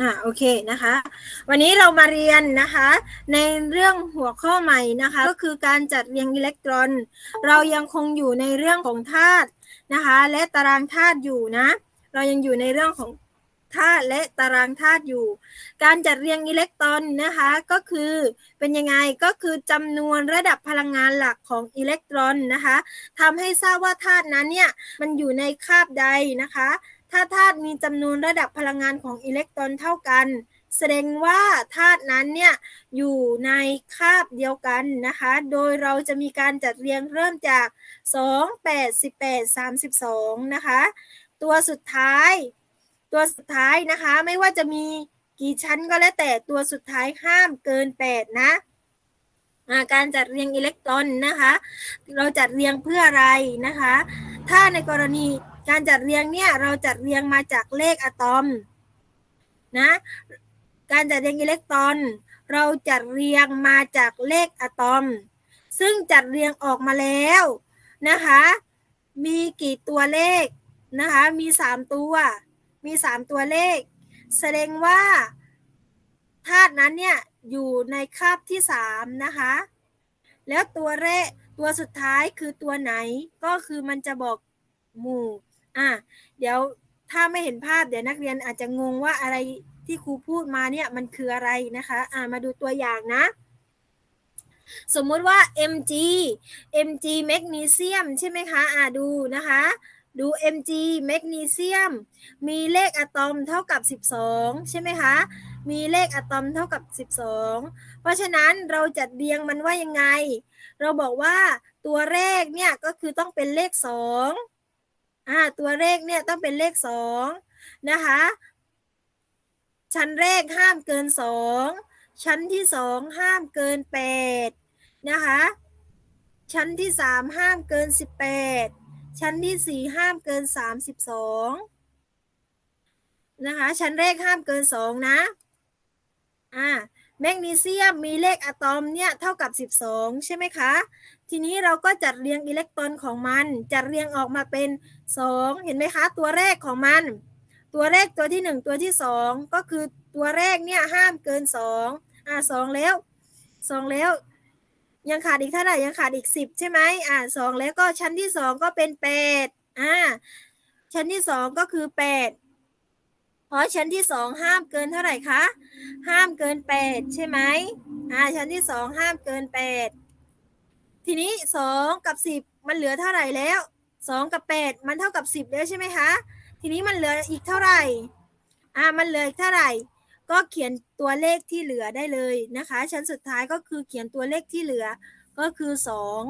อ่าโอเคนะคะ วันนี้เรามาเรียนนะคะ ในเรื่องหัวข้อใหม่นะคะ ก็คือการจัดเรียงอิเล็กตรอน เรายังคงอยู่ในเรื่องของธาตุนะคะ และตารางธาตุอยู่นะ เรายังอยู่ในเรื่องของธาตุและตารางธาตุอยู่ การจัดเรียงอิเล็กตรอนนะคะก็คือเป็นยังไงก็คือจำนวนระดับพลังงานหลักของอิเล็กตรอนนะคะทำให้ทราบว่าธาตุนั้นเนี่ยมันอยู่ในคาบใดนะคะ ถ้าธาตุมีจำนวนระดับพลังงานของอิเล็กตรอนเท่ากัน แสดงว่าธาตุนั้นเนี่ยอยู่ในคาบเดียวกันนะคะ โดยเราจะมีการจัดเรียงเริ่มจาก 2 8 18 32 นะคะ ตัวสุดท้าย ตัวสุดท้ายนะคะไม่ว่าจะมีกี่ชั้นก็แล้วแต่ตัวสุดท้ายห้ามเกิน 8 นะาการจัดเรียงอิเล็กตรอนนะคะ เราจัดเรียงเพื่ออะไรนะคะ ถ้าในกรณี การจัดเรียงเนี่ยเราจัดเรียงมาจากเลขอะตอมนะการจัดเรียงอิเล็กตรอน เราจัดเรียงมาจากเลขอะตอม ซึ่งจัดเรียงออกมาแล้วนะคะ มีกี่ตัวเลขนะคะมีสามตัว มีสามตัวเลข แสดงว่าธาตุนั้นเนี่ยอยู่ในคาบที่สามนะคะ แล้วตัวแรกตัวสุดท้ายคือตัวไหนก็คือมันจะบอกหมู่ อะเดี๋ยวถ้าไม่เห็นภาพเดี๋ยวนักเรียนอาจจะงงว่าอะไรที่ครูพูดมาเนี่ยมันคืออะไรนะคะอะมาดูตัวอย่างนะ สมมุติว่า Mg Mg แมกนีเซียมใช่ไหมคะอะดูนะคะดู Mg แมกนีเซียม มีเลขอะตอมเท่ากับ 12 ใช่ไหมคะ มีเลขอะตอมเท่ากับ 12 เพราะฉะนั้นเราจัดเรียงมันว่ายังไง เราบอกว่าตัวเลขเนี่ยก็คือต้องเป็นเลข 2 อ่าตัวเลขเนี่ยต้องเป็นเลข2นะคะ ชั้นแรกห้ามเกิน2ชั้นที่2ห้ามเกิน8นะคะ ชั้นที่3ห้ามเกิน18ชั้นที่4ห้ามเกิน32นะคะ ชั้นแรกห้ามเกิน2นะ อ่า แมกนีเซียมมีเลขอะตอมเนี่ยเท่ากับ 12 ใช่ไหมคะ ทีนี้เราก็จัดเรียงอิเล็กตรอนของมัน จัดเรียงออกมาเป็น 2 เห็นไหมคะ ตัวแรกของมัน ตัวแรกตัวที่ 1 ตัวที่ 2 ก็คือตัวแรกเนี่ยห้ามเกิน 2 อ่า2แล้ว 2 แล้ว ยังขาดอีกเท่าไหร่ยังขาดอีก 10 ใช่ไหมอ่า2แล้วก็ชั้นที่ 2 ก็เป็น 8 อ่าชั้นที่ 2 ก็คือ 8 เพราะชั้นที่สองห้ามเกินเท่าไหร่คะ ห้ามเกินแปดใช่ไหมอ่าชั้นที่สองห้ามเกินแปดทีนี้สองกับสิบมันเหลือเท่าไหร่แล้วสองกับแปดมันเท่ากับสิบแล้วใช่ไหมคะ ทีนี้มันเหลืออีกเท่าไหร่ อ่ามันเหลืออีกเท่าไหร่ ก็เขียนตัวเลขที่เหลือได้เลยนะคะ ชั้นสุดท้ายก็คือเขียนตัวเลขที่เหลือก็คือสอง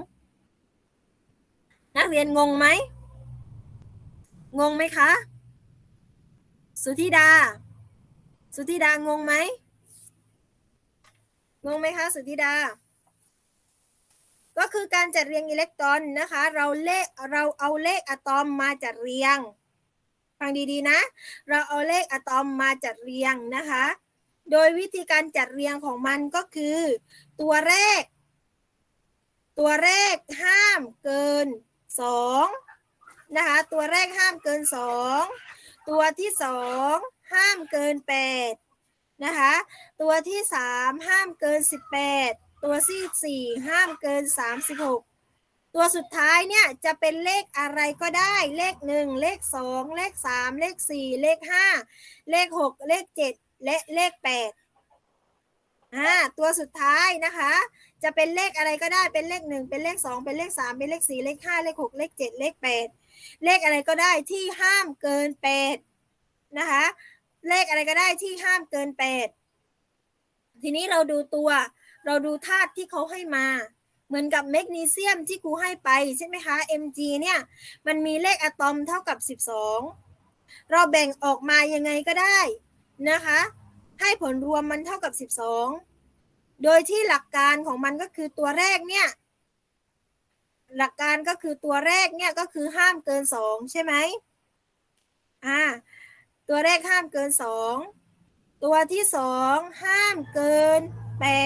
นักเรียนงงไหมงงไหมคะ สุธิดา สุธิดางงไหมงงไหมคะ สุธิดา ก็คือการจัดเรียงอิเล็กตรอนนะคะ เราเลขเราเอาเลขอะตอมมาจัดเรียง ฟังดีๆนะ เราเอาเลขอะตอมมาจัดเรียงนะคะ โดยวิธีการจัดเรียงของมันก็คือ ตัวแรกตัวแรกห้ามเกินสองนะคะ ตัวแรกห้ามเกินสอง ตัวที่สองห้ามเกินแปดนะคะ ตัวที่สามห้ามเกินสิบแปดตัวที่สี่ห้ามเกินสามสิบหกตัวสุดท้ายเนี่ยจะเป็นเลขอะไรก็ได้ เลขหนึ่งเลขสองเลขสามเลขสี่เลขห้าเลขหกเลขเจ็ดและเลขแปดอ่าตัวสุดท้ายนะคะ จะเป็นเลขอะไรก็ได้เป็นเลขหนึ่งเป็นเลขสองเป็นเลขสามเป็นเลขสี่เลขห้าเลขหกเลขเจ็ดเลขแปด เลขอะไรก็ได้ที่ห้ามเกินแปดนะคะ เลขอะไรก็ได้ที่ห้ามเกินแปดทีนี้เราดูตัว เราดูธาตุที่เขาให้มา เหมือนกับแมกนีเซียมที่ครูให้ไปใช่ไหมคะ Mg เนี่ย มันมีเลขอะตอมเท่ากับ 12 เราแบ่งออกมายังไงก็ได้นะคะ ให้ผลรวมมันเท่ากับ 12 โดยที่หลักการของมันก็คือตัวแรกเนี่ย หลักการก็คือตัวแรกเนี่ยก็คือห้ามเกิน2ใช่ไหมอ่าตัวแรกห้ามเกิน2ตัวที่2ห้ามเกิน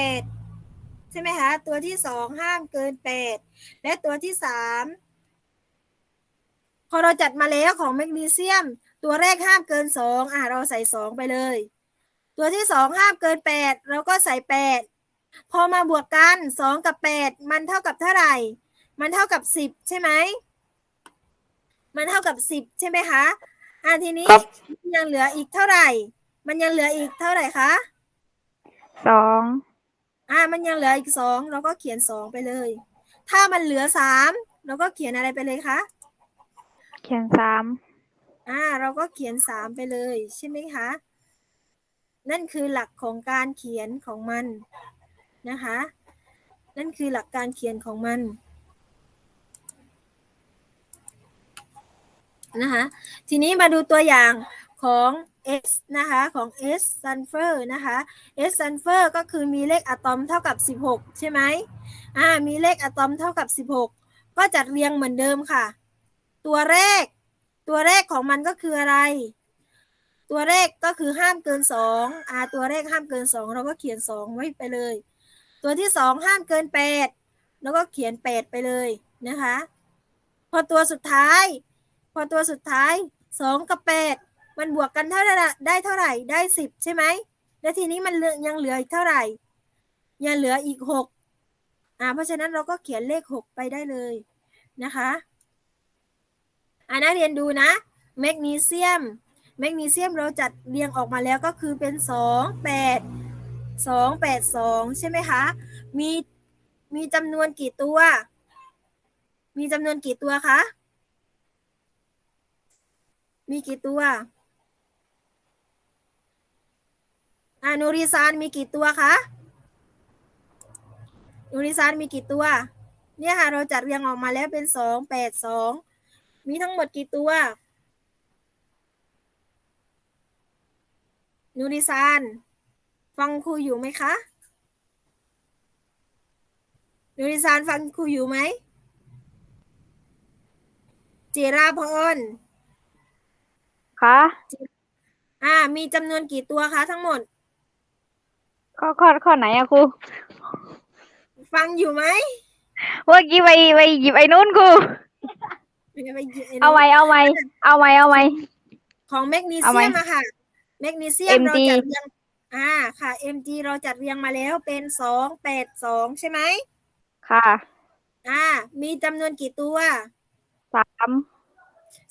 8ใช่ไหมคะตัวที่2ห้ามเกิน8และตัวที่3พอเราจัดมาแล้วของแมกนีเซียม ตัวแรกห้ามเกิน2อะเราใส่2ไปเลย ตัวที่สองห้ามเกินแปดเราก็ใส่แปดพอมาบวกกันสองกับแปดมันเท่ากับเท่าไหร่ มันเท่ากับสิบใช่ไหม มันเท่ากับสิบใช่ไหมคะ อ่าทีนี้ครับ ยังเหลืออีกเท่าไหร่ มันยังเหลืออีกเท่าไหร่คะ สองอ่ามันยังเหลืออีกสองเราก็เขียนสองไปเลย ถ้ามันเหลือสามเราก็เขียนอะไรไปเลยคะ เขียนสามอ่าเราก็เขียนสามไปเลยใช่ไหมคะ นั่นคือหลักของการเขียนของมันนะคะ นั่นคือหลักการเขียนของมัน นะคะทีนี้มาดูตัวอย่างของ S นะคะของ S sulfur นะคะ S sulfur ก็คือมีเลขอะตอมเท่ากับ 16 ใช่ไหมอ่ามีเลขอะตอมเท่ากับ 16 ก็จัดเรียงเหมือนเดิมค่ะ ตัวแรก ตัวแรกของมันก็คืออะไร ตัวแรกก็คือห้ามเกินสองอ่าตัวแรกห้ามเกินสองเราก็เขียนสองไว้ไปเลย ตัวที่สองห้ามเกินแปดแล้วก็เขียนแปดไปเลยนะคะ พอตัวสุดท้าย พอตัวสุดท้ายสองกับแปดมันบวกกันเท่าไหร่ได้เท่าไหร่ได้สิบใช่ไหมแล้วทีนี้มันเหลือยังเหลืออีกเท่าไหร่ยังเหลืออีกหกอ่าเพราะฉะนั้นเราก็เขียนเลขหกไปได้เลยนะคะอ่านักเรียนดูนะแมกนีเซียมแมกนีเซียมเราจัดเรียงออกมาแล้วก็คือเป็นสองแปดสองแปดสองใช่ไหมคะ มีมีจำนวนกี่ตัว มีจำนวนกี่ตัวคะ มีกี่ตัวอ่านูริซานมีกี่ตัวคะนูริซานมีกี่ตัว เนี่ยค่ะ เราจัดเรียงออกมาแล้วเป็นสองแปดสองมีทั้งหมดกี่ตัวนูริซานฟังครูอยู่ไหมคะนูริซานฟังครูอยู่ไหมจิราพร คะ อ่า มีจำนวนกี่ตัวคะทั้งหมด ข้อข้อข้อไหนอะครู ฟังอยู่ไหมเมื่อกี้ไปไปหยิบไอ้นู้นครูไม่ไปหยิบเอาไว้เอาไว้เอาไว้เอาไว้ ของแมกนีเอาเซีไหมยมอะค่ะ แมกนีเซียม MG เราจัดเรียง อ่า ค่ะ Mg เราจัดเรียงมาแล้วเป็นสองแปดสองใช่ไหม ค่ะ อ่า มีจำนวนกี่ตัว สาม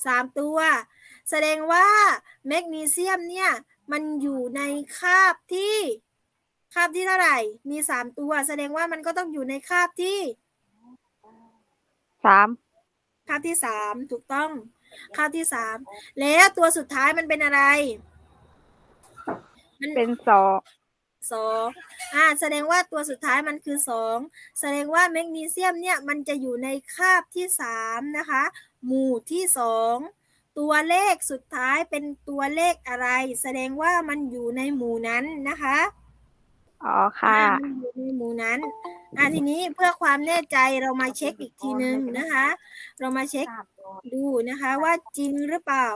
สามตัว แสดงว่าแมกนีเซียมเนี่ย มันอยู่ในคาบที่คาบที่เท่าไหร่ มีสามตัว แสดงว่ามันก็ต้องอยู่ในคาบที่สามคาบที่สามถูกต้อง คาบที่สามแล้วตัวสุดท้ายมันเป็นอะไร มันเป็นสองสองอ่า แสดงว่าตัวสุดท้ายมันคือสองแสดงว่าแมกนีเซียมเนี่ยมันจะอยู่ในคาบที่สามนะคะ หมู่ที่สอง ตัวเลขสุดท้ายเป็นตัวเลขอะไร แสดงว่ามันอยู่ในหมู่นั้นนะคะอ๋อค่ะอ่ามันอยู่ในหมู่นั้นอ่าทีนี้เพื่อความแน่ใจเรามาเช็คอีกทีนึงนะคะ เรามาเช็คดูนะคะ ว่าจริงหรือเปล่า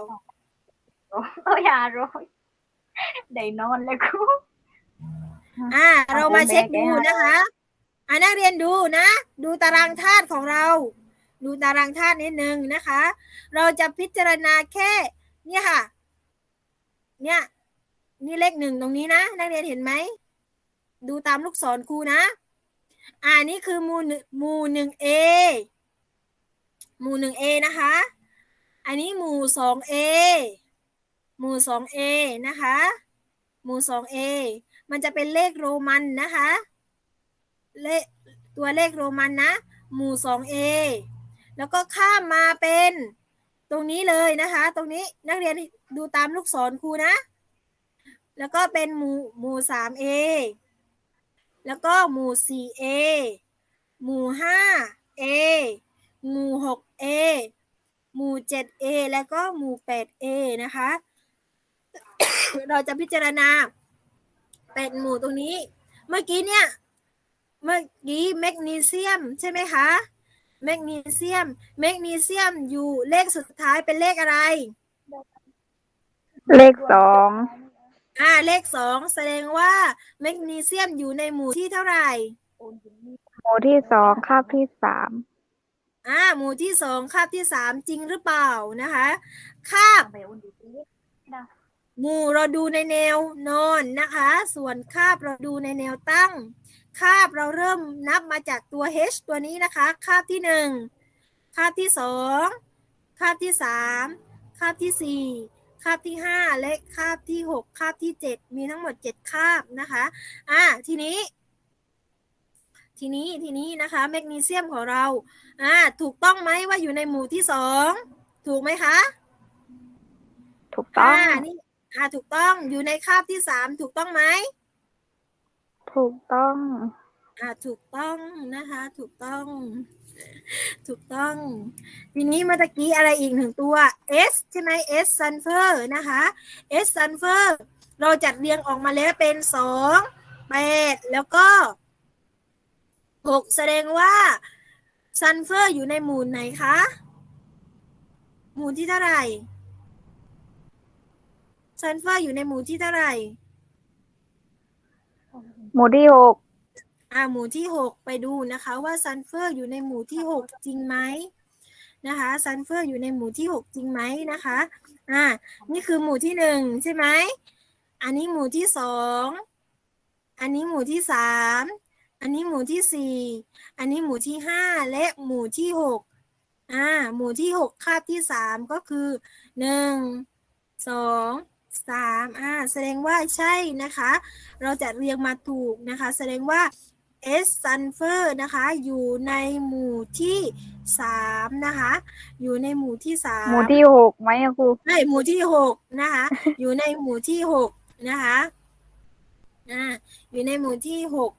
โอ้ยอย่าร้อยได้นอนเลยครูอ่า เรามาเช็คดูเอาไปแก้นะคะอ่านักเรียนดูนะ ดูตารางธาตุของเรา ดูตารางธาตุนิดนึงนะคะ เราจะพิจารณาแค่เนี่ยค่ะ เนี่ยนี่เลขหนึ่งตรงนี้นะ นักเรียนเห็นไหม ดูตามลูกศรครูนะ อ่านี่คือหมู่หมู่หนึ่งเอหมู่หนึ่งเอนะคะ อันนี้หมู่สองเอหมู่สองเอนะคะ หมู่สองเอมันจะเป็นเลขโรมันนะคะ เลขตัวเลขโรมันนะ หมู่สองเอ แล้วก็ข้ามมาเป็นตรงนี้เลยนะคะ ตรงนี้นักเรียนดูตามลูกศรครูนะ แล้วก็เป็นหมู่หมู่สามเอแล้วก็หมู่สี่เอหมู่ห้าเอหมู่หกเอหมู่เจ็ดเอแล้วก็หมู่แปดเอนะคะ เราจะพิจารณาเป็นหมู่ตรงนี้ เมื่อกี้เนี่ย เมื่อกี้แมกนีเซียมใช่ไหมคะ แมกนีเซียม แมกนีเซียมอยู่เลขสุดท้ายเป็นเลขอะไร เลขสองอ่าเลขสองแสดงว่าแมกนีเซียมอยู่ในหมู่ที่เท่าไหร่ หมู่ที่สองคาบที่สามอ่าหมู่ที่สองคาบที่สามจริงหรือเปล่านะคะคาบหมู่เราดูในแนวนอนนะคะ ส่วนคาบเราดูในแนวตั้ง คาบเราเริ่มนับมาจากตัว h ตัวนี้นะคะ คาบที่หนึ่งคาบที่สองคาบที่สามคาบที่สี่คาบที่ห้าและคาบที่หกคาบที่เจ็ดมีทั้งหมดเจ็ดคาบนะคะอะทีนี้ ทีนี้ทีนี้นะคะแมกนีเซียมของเราอ่าถูกต้องไหมว่าอยู่ในหมู่ที่สองถูกไหมคะ ถูกต้องอ่านี่อ่าถูกต้องอยู่ในคาบที่สามถูกต้องไหม ถูกต้อง อ่าถูกต้องนะคะ ถูกต้อง ถูกต้อง ทีนี้เมื่อตะกี้อะไรอีกหนึ่งตัว S ใช่ไหม S sulfur นะคะ S sulfur เราจัดเรียงออกมาแล้วเป็นสองแปดแล้วก็หกแสดงว่าซันเฟอร์อยู่ในหมู่ไหนคะ หมู่ที่เท่าไหร่ซันเฟอร์อยู่ในหมู่ที่เท่าไหร่ หมู่ที่หกอ่าหมู่ที่หกไปดูนะคะ ว่าซันเฟอร์อยู่ในหมู่ที่หกจริงไหมนะคะซันเฟอร์อยู่ในหมู่ที่หกจริงไหมนะคะอ่านี่คือหมู่ที่หนึ่งใช่ไหมอันนี้หมู่ที่สองอันนี้หมู่ที่สามอันนี้หมู่ที่สี่อันนี้หมู่ที่ห้าและหมู่ที่หกอ่าหมู่ที่หกคาบที่สามก็คือหนึ่งสอง สามอ่าแสดงว่าใช่นะคะ เราจะเรียงมาถูกนะคะ แสดงว่า S sulfur นะคะ อยู่ในหมู่ที่สามนะคะ อยู่ในหมู่ที่สามหมู่ที่หกไหมอะครูใช่หมู่ที่หกนะคะ อยู่ในหมู่ที่หกนะคะอ่าอยู่ในหมู่ที่หก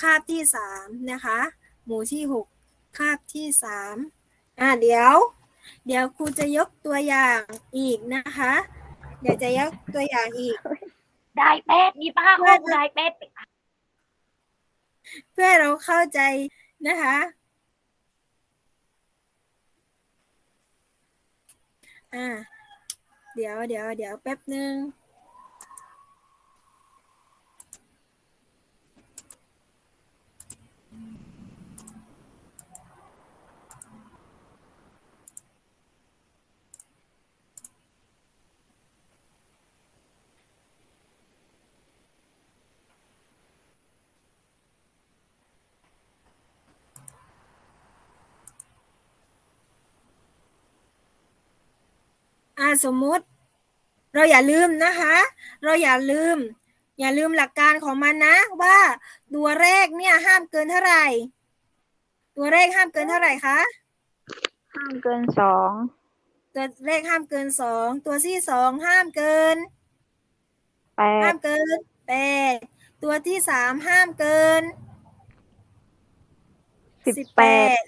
คาบที่สามนะคะ หมู่ที่หกคาบที่สามอ่าเดี๋ยว เดี๋ยวครูจะยกตัวอย่างอีกนะคะ เดี๋ยวจะยกตัวอย่างอีก ได้เป็ดนี่ป้าเพื่ข้ออได้เป็ดเพื่อเราเข้าใจนะคะ อ่า เดี๋ยวเดี๋ยวเดี๋ยวแป๊บหนึ่ง อ่าสมมุติ เราอย่าลืมนะคะ เราอย่าลืม อย่าลืมหลักการของมันนะ ว่าตัวแรกเนี่ยห้ามเกินเท่าไหร่ ตัวแรกห้ามเกินเท่าไหร่คะห้ามเกินสองตัวเลขห้ามเกินสองตัวที่สองห้ามเกินแปห้าดมเกินแปดตัวที่สามห้ามเกินสิบแปด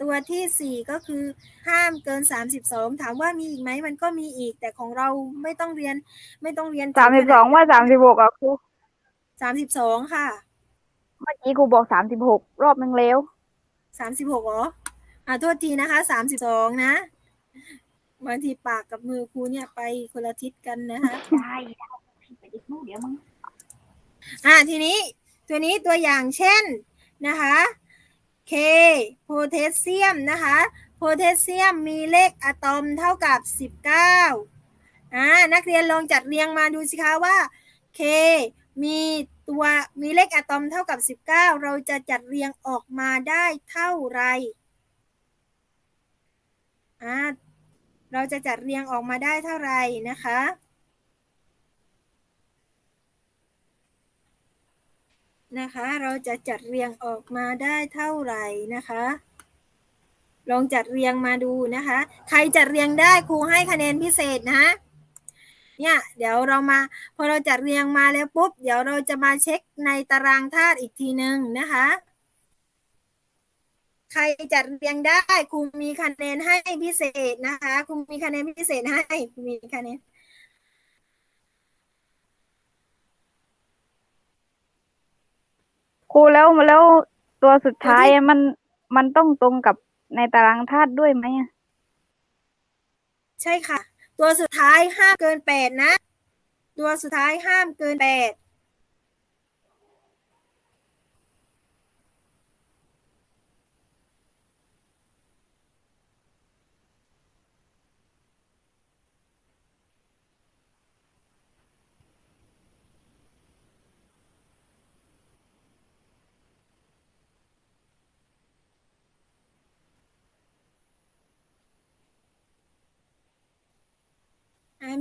ตัวที่สี่ก็คือห้ามเกินสามสิบสองถามว่ามีอีกไหมมันก็มีอีก แต่ของเราไม่ต้องเรียน ไม่ต้องเรียนสามสิบสองว่าสามสิบหกอะครูสามสิบสองค่ะ เมื่อกี้ครูบอกสามสิบหกรอบนึงแล้วสามสิบหกเหรออ่าโทษทีนะคะสามสิบสองนะบางทีปากกับมือครูเนี่ยไปคนละทิศกันนะคะได้ได้ไปดิลูกเดี๋ยวมึงอ่าทีนี้ตัวนี้ตัวอย่างเช่นนะคะ K โพแทสเซียมนะคะโพแทสเซียมมีเลขอะตอมเท่ากับ 19อ่านักเรียนลองจัดเรียงมาดูสิคะว่า K มีตัวมีเลขอะตอมเท่ากับ 19 เราจะจัดเรียงออกมาได้เท่าไรอ่าเราจะจัดเรียงออกมาได้เท่าไหร่นะคะ นะคะ เราจะจัดเรียงออกมาได้เท่าไหร่นะคะ ลองจัดเรียงมาดูนะคะ ใครจัดเรียงได้ครูให้คะแนนพิเศษนะเนี่ยเดี๋ยวเรามาพอเราจัดเรียงมาแล้วปุ๊บ เดี๋ยวเราจะมาเช็คในตารางธาตุอีกทีหนึ่งนะคะ ใครจัดเรียงได้ครูมีคะแนนให้พิเศษนะคะครูมีคะแนนพิเศษให้ครูมีคะแนน ครูแล้วแล้วตัวสุดท้ายอะมันมันต้องตรงกับในตารางธาตุด้วยไหมอะใช่ค่ะ ตัวสุดท้ายห้ามเกินแปดนะ ตัวสุดท้ายห้ามเกินแปด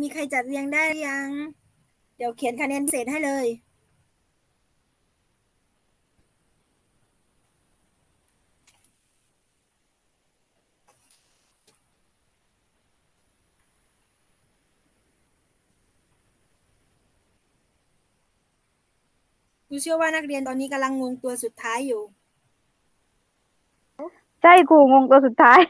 มีใครจัดเรียงได้หรือยัง เดี๋ยวเขียนคะแนนพิเศษให้เลยครูเชื่อว่านักเรียนตอนนี้กำลังงงตัวสุดท้ายอยู่ ใช่ครูงงตัวสุดท้าย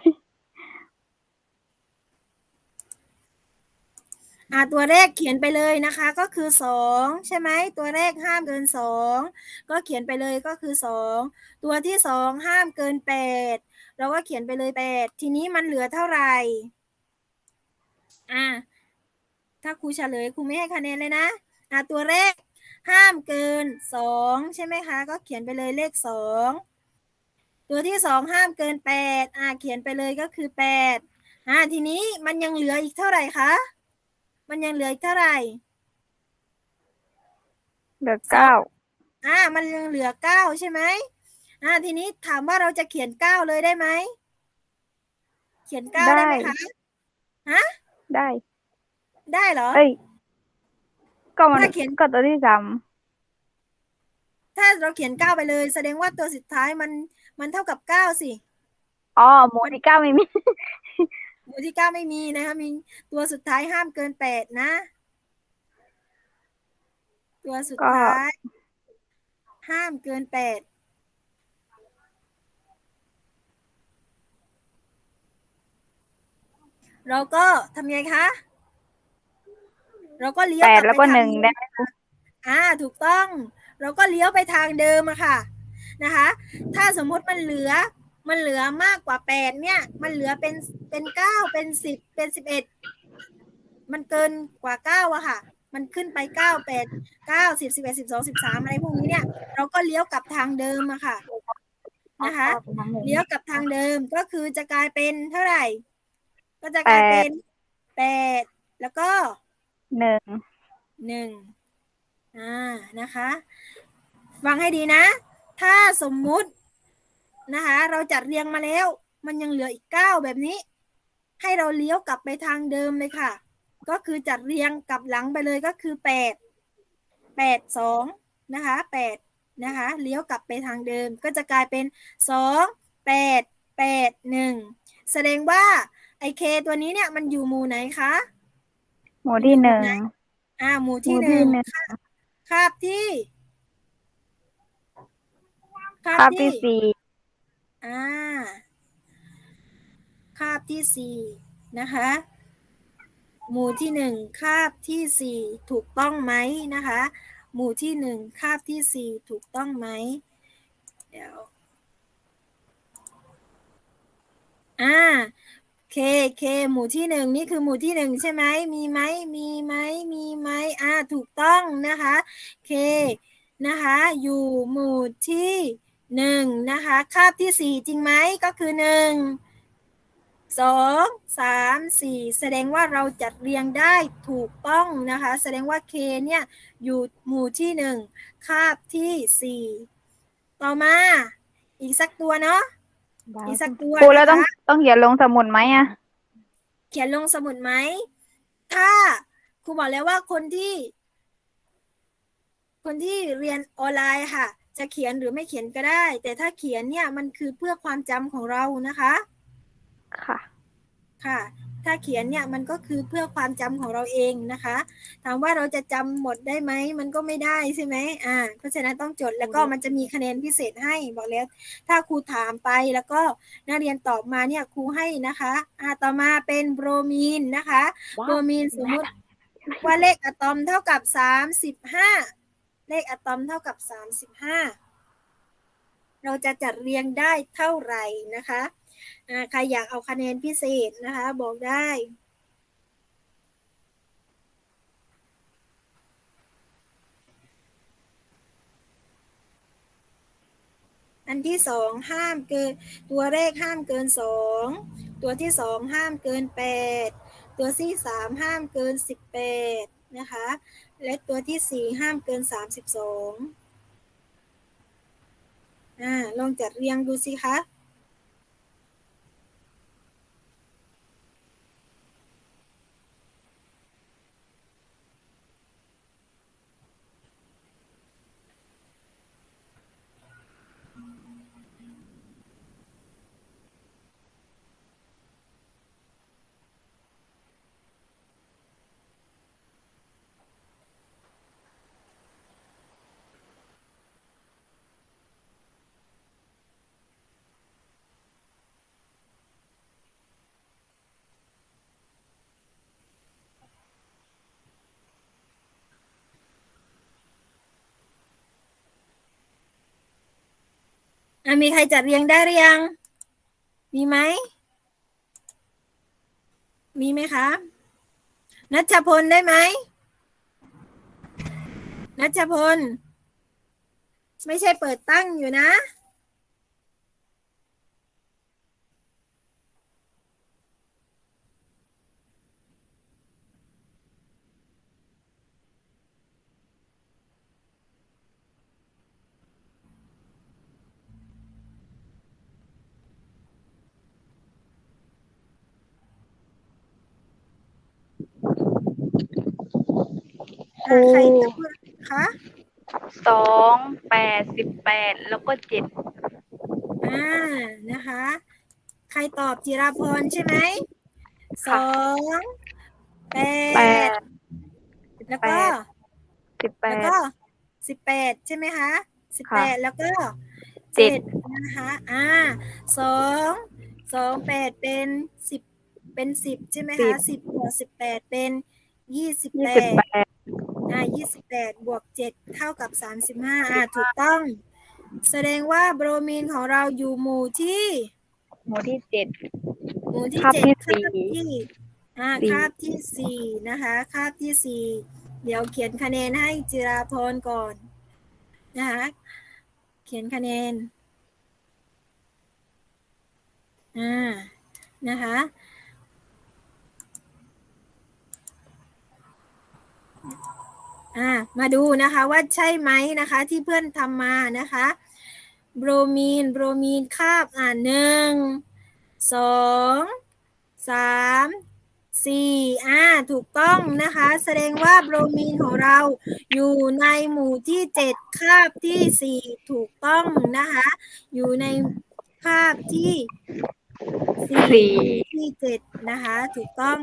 อ่าตัวแรกเขียนไปเลยนะคะ ก็คือสองใช่ไหมตัวแรกห้ามเกินสองก็เขียนไปเลยก็คือสองตัวที่สองห้ามเกินแปดเราก็เขียนไปเลยแปดทีนี้มันเหลือเท่าไหร่อ่าถ้าครูเฉลยครูไม่ให้คะแนนเลยนะอ่าตัวแรกห้ามเกินสองใช่ไหมคะ ก็เขียนไปเลยเลขสองตัวที่สองห้ามเกินแปดอ่าเขียนไปเลยก็คือแปดอ่าทีนี้มันยังเหลืออีกเท่าไหร่คะ มันยังเหลืออีกเท่าไหร่เหลือเก้าอ่า มันยังเหลือเก้าใช่ไหมอ่า ทีนี้ถามว่าเราจะเขียนเก้าเลยได้ไหม เขียนเก้าได้ไหมคะ ฮะ ได้ ได้เหรอ เอ้ย ก็มันถ้าเขียน ก็ตัวที่สามถ้าเราเขียนเก้าไปเลย แสดงว่าตัวสุดท้ายมันมันเท่ากับเก้าสิ อ๋อหมูที่เก้าไม่มี หมู่ที่เก้าไม่มีนะคะมีตัวสุดท้ายห้ามเกินแปดนะ ตัวสุดก็ท้าย ห้ามเกินแปดเราก็ทำยังไงคะ เราก็เลี้ยวแปดกบแล้วก็ไปหทานึ่งได้ไหมครูอ่าถูกต้อง เราก็เลี้ยวไปทางเดิมอะค่ะนะคะ ถ้าสมมุติมันเหลือ มันเหลือมากกว่าแปดเนี่ย มันเหลือเป็นเป็นเก้าเป็นสิบเป็นสิบเอ็ดมันเกินกว่าเก้าอะค่ะ มันขึ้นไปเก้าแปดเก้าสิบสิบเอ็ดสิบสองสิบสามอะไรพวกนี้เนี่ย เราก็เลี้ยวกลับทางเดิมอะค่ะนะคะ เลี้ยวกลับทางเดิมก็คือจะกลายเป็นเท่าไหร่ ก็จะกลายเป็นแปดแล้วก็หนึ่งหนึ่งอ่านะคะ ฟังให้ดีนะ ถ้าสมมุติ นะคะเราจัดเรียงมาแล้ว มันยังเหลืออีกเก้าแบบนี้ ให้เราเลี้ยวกลับไปทางเดิมเลยค่ะ ก็คือจัดเรียงกลับหลังไปเลยก็คือแปดแปดสองนะคะแปดนะคะเลี้ยวกลับไปทางเดิมก็จะกลายเป็นสองแปดแปดหนึ่งแสดงว่าไอเคตัวนี้เนี่ยมันอยู่หมู่ไหนคะหมูที่หนึ่งอ่าหมู่หที่มู่หที่นึ่งหนึ่งคาบคาบที่ภาพที่สี่ อ่าคาบที่สี่นะคะ หมู่ที่หนึ่งคาบที่สี่ถูกต้องไหมนะคะ หมู่ที่หนึ่งคาบที่สี่ถูกต้องไหมเดี๋ยวอ่าเคเคหมู่ที่หนึ่งนี่คือหมู่ที่หนึ่งใช่ไหมมีไหมมีไหมมีไหมอ่าถูกต้องนะคะเคนะคะ อยู่หมู่ที่ หนึ่งนะคะคาบที่สี่จริงไหมก็คือหนึ่งสองสามสี่แสดงว่าเราจัดเรียงได้ถูกต้องนะคะ แสดงว่าเคเนี่ยอยู่หมู่ที่หนึ่งคาบที่สี่ต่อมา อีกสักตัวเนาะอีกสักตัวครูแล้วต้องนะคะต้องเขียนลงสมุดไหมอะเขียนลงสมุดไหมถ้าครูบอกแล้วว่าคนที่ คนที่เรียนออนไลน์ค่ะ จะเขียนหรือไม่เขียนก็ได้ แต่ถ้าเขียนเนี่ยมันคือเพื่อความจำของเรานะคะ ค่ะ ค่ะ ถ้าเขียนเนี่ยมันก็คือเพื่อความจำของเราเองนะคะ ถามว่าเราจะจำหมดได้ไหม มันก็ไม่ได้ใช่ไหมอ่า เพราะฉะนั้นต้องจดแล้วก็มันจะมีคะแนนพิเศษให้บอกแล้ว ถ้าครูถามไปแล้วก็นักเรียนตอบมาเนี่ยครูให้นะคะอ่าต่อมาเป็นโบรมีนนะคะ โบรมีนสมมติว่าเลขอะตอมเท่ากับสามสิบห้า เลขอะตอมเท่ากับสามสิบห้าเราจะจัดเรียงได้เท่าไหร่นะคะใครอยากเอาคะแนนพิเศษนะคะบอกได้อันที่สองห้ามเกิน ตัวเลขห้ามเกินสองตัวที่สองห้ามเกินแปดตัวที่สามห้ามเกินสิบแปดนะคะ และตัวที่สี่ห้ามเกินสามสิบสองอ่าลองจัดเรียงดูสิคะ มีใครจัดเรียงได้หรือยัง มีไหม มีไหมคะ นัชพลได้ไหม นัชพล ไม่ใช่เปิดตั้งอยู่นะ ใครจะพูดคะสองแปดสิบแปดแล้วก็เจ็ดอ่านะคะ ใครตอบจิราพรใช่ไหมสองแปแปดดแล้วก็สิบแปแล้วด ก็สิบแปดใช่ไหมคะสิบแปดแล้วก็เจ็เจ็ดดนะคะอ่าสองสองแปดเป็นสิบเป็นสิบใช่ไหมคะสิบบวกสิบแปดเป็นยี่สิบยี่แปสิบด แปด อ่ายี่สิบแปดบวกเจ็ดเท่ากับสามสิบห้าอ่าถูกต้อง แสดงว่าโบรมีนของเราอยู่หมู่ที่ หมู่ที่เจ็ด หมู่ที่คาบเจ็ดที่คาบสี่ ที่อ่าสี่คาบที่สี่นะคะคาบที่สี่เดี๋ยวเขียนคะแนนให้จิราพรก่อนนะคะเขียนคะแนนอ่านะคะ อ่ามาดูนะคะว่าใช่ไหมนะคะที่เพื่อนทำมานะคะโบรมีนโบรมีนคาบอ่าหนึ่งสองสามสี่อ่าถูกต้องนะคะ แสดงว่าโบรมีนของเราอยู่ในหมู่ที่เจ็ดคาบที่สี่ถูกต้องนะคะ อยู่ในคาบที่สี่ที่เจ็ดนะคะ ถูกต้อง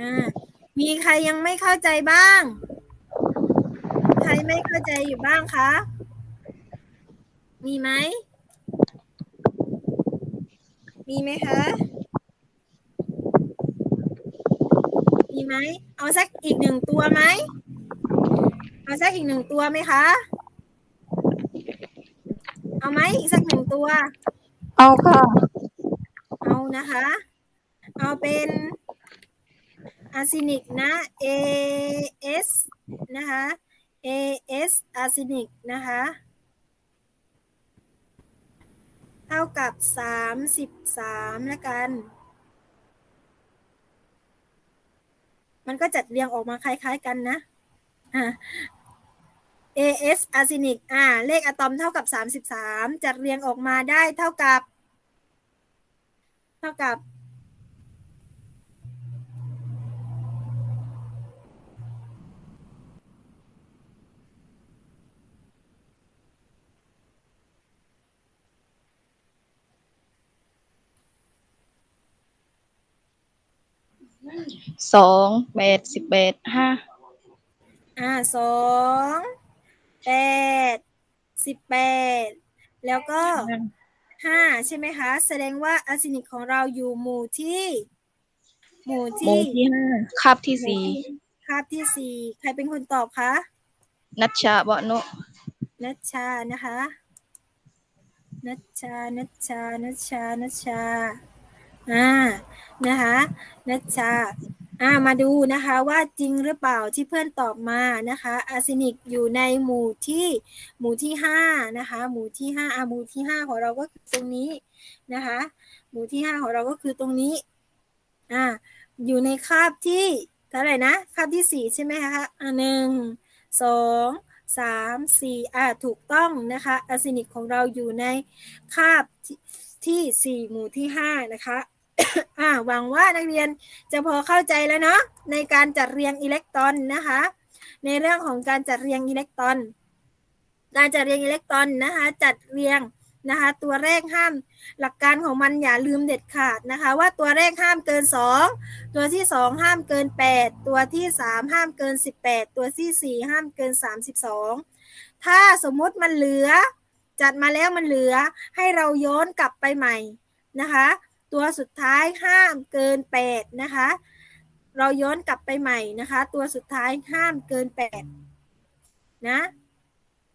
อ่ามีใครยังไม่เข้าใจบ้าง ใครไม่เข้าใจอยู่บ้างคะ มีไหม มีไหมคะ มีไหม เอาสักอีกหนึ่งตัวไหม เอาสักอีกหนึ่งตัวไหมคะ เอาไหมอีกสักหนึ่งตัว เอาค่ะ เอานะคะ เอาเป็นอาร์ซินิกนะ AS นะคะ AS อาร์ซินิกนะคะ เท่ากับสามสิบสามแล้วกัน มันก็จัดเรียงออกมาคล้ายๆกันนะ AS อาร์ซินิกอ่า เลขอะตอมเท่ากับสามสิบสามจัดเรียงออกมาได้เท่ากับ เท่ากับ สองแปดสิบแปดห้าอ่าสองแปดสิบแปดแล้วก็ห้าใช่ไหมคะ แสดงว่าอาร์ซินิกของเราอยู่หมู่ที่ หมู่หมู่ที่ที่ห้าคาบที่สี่คาบที่สี่ใครเป็นคนตอบคะนัชชาบะโนะนัชชานะคะ นัชชานัชชานัชชานัชชา อ่านะคะนัชชาอ่ามาดูนะคะว่าจริงหรือเปล่าที่เพื่อนตอบมานะคะอาร์เซนิกอยู่ในหมู่ที่หมู่ที่ห้านะคะหมู่ที่ห้าอ่าหมู่ที่ห้าของเราก็คือตรงนี้นะคะหมู่ที่ห้าของเราก็คือตรงนี้อ่าอยู่ในคาบที่เท่าไหร่นะคาบที่สี่ใช่ไหมคะอ่าหนึ่งสองสามสี่อ่าถูกต้องนะคะอาร์เซนิกของเราอยู่ในคาบที่ที่สี่หมู่ที่ห้านะคะ อ่าหวังว่านักเรียนจะพอเข้าใจแล้วเนาะในการจัดเรียงอิเล็กตรอนนะคะ ในเรื่องของการจัดเรียงอิเล็กตรอน การจัดเรียงอิเล็กตรอนนะคะ จัดเรียงนะคะ ตัวแรกห้ามหลักการของมันอย่าลืมเด็ดขาดนะคะ ว่าตัวแรกห้ามเกินสองตัวที่สองห้ามเกินแปดตัวที่สามห้ามเกินสิบแปดตัวที่สี่ห้ามเกินสามสิบสองถ้าสมมุติมันเหลือ จัดมาแล้วมันเหลือให้เราย้อนกลับไปใหม่นะคะ ตัวสุดท้ายห้ามเกินแปดนะคะ เราย้อนกลับไปใหม่นะคะ ตัวสุดท้ายห้ามเกินแปดนะ